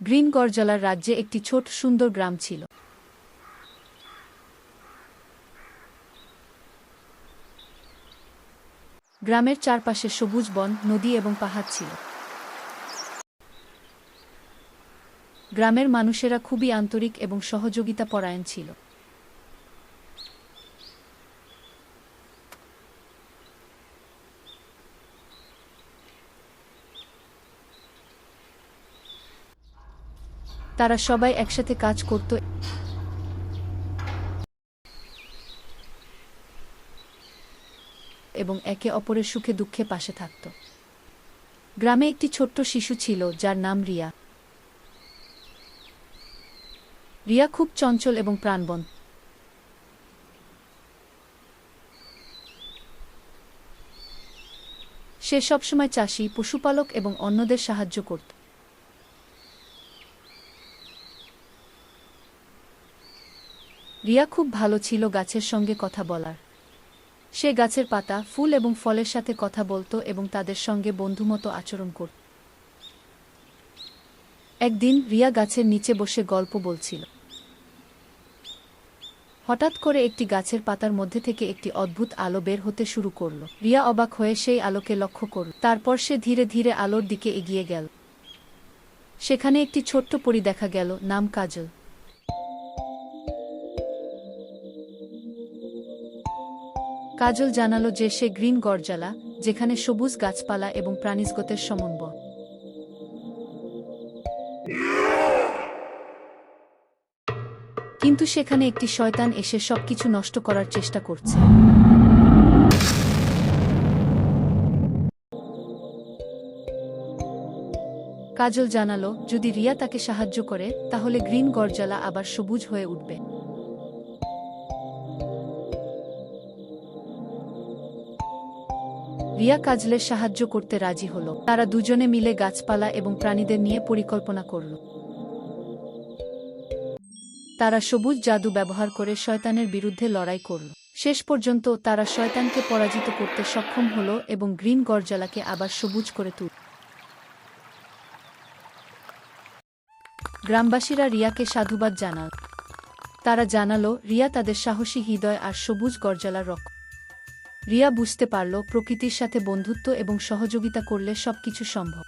Green গরজলার রাজ্যে একটি ছোট সুন্দর গ্রাম ছিল। গ্রামের চারপাশে সবুজ বন, নদী এবং পাহাড় ছিল। গ্রামের মানুষেরা খুবই আন্তরিক এবং সহযোগিতা পরায়ণ ছিল। তারা সবাই একসাথে কাজ করত। এবং একে অপরের সুখে দুঃখে পাশে থাকত। গ্রামে একটি ছোট্ট শিশু ছিল, যার নাম রিয়া। রিয়া খুব চঞ্চল এবং প্রাণবন্ত। সে সবসময় চাষি, পশুপালক এবং অন্যদের সাহায্য করত। রিয়া খুব ভালো ছিল গাছের সঙ্গে কথা বলার। সে গাছের পাতা, ফুল এবং ফলের সাথে কথা বলতো এবং তাদের সঙ্গে বন্ধুমতো আচরণ করত। একদিন রিয়া গাছের নিচে বসে গল্প বলছিল। হঠাৎ করে একটি গাছের পাতার মধ্যে থেকে একটি অদ্ভুত আলো বের হতে শুরু করল। রিয়া অবাক হয়ে সেই আলোকে লক্ষ্য করল। তারপর সে ধীরে ধীরে আলোর দিকে এগিয়ে গেল। সেখানে একটি ছোট্ট পরি দেখা গেল, নাম কাজল। কাজল জানালো যে সে গ্রিন গরজালা যেখানে সবুজ গাছপালা এবং প্রাণীজগতের সমন্বয়। কিন্তু সেখানে একটি শয়তান এসে সবকিছু নষ্ট করার চেষ্টা করছে। কাজল জানালো, যদি রিয়া তাকে সাহায্য করে, তাহলে গ্রিন গরজালা আবার সবুজ হয়ে উঠবে। রিয়া কাজলের সাহায্য করতে রাজি হল। তারা দুজনে মিলে গাছপালা এবং প্রাণীদের নিয়ে পরিকল্পনা করল। তারা সবুজ জাদু ব্যবহার করে শয়তানের বিরুদ্ধে লড়াই করল। শেষ পর্যন্ত তারা শয়তানকে পরাজিত করতে সক্ষম হল এবং গ্রিন গরজালাকে আবার সবুজ করে তুল। গ্রামবাসীরা রিয়াকে সাধুবাদ জানাল। তারা জানালো, রিয়া তাদের সাহসী হৃদয় আর সবুজ গরজালার রক্ষ রিয়া বুঝতে পারল প্রকৃতির সাথে বন্ধুত্ব এবং সহযোগিতা করলে সবকিছু সম্ভব।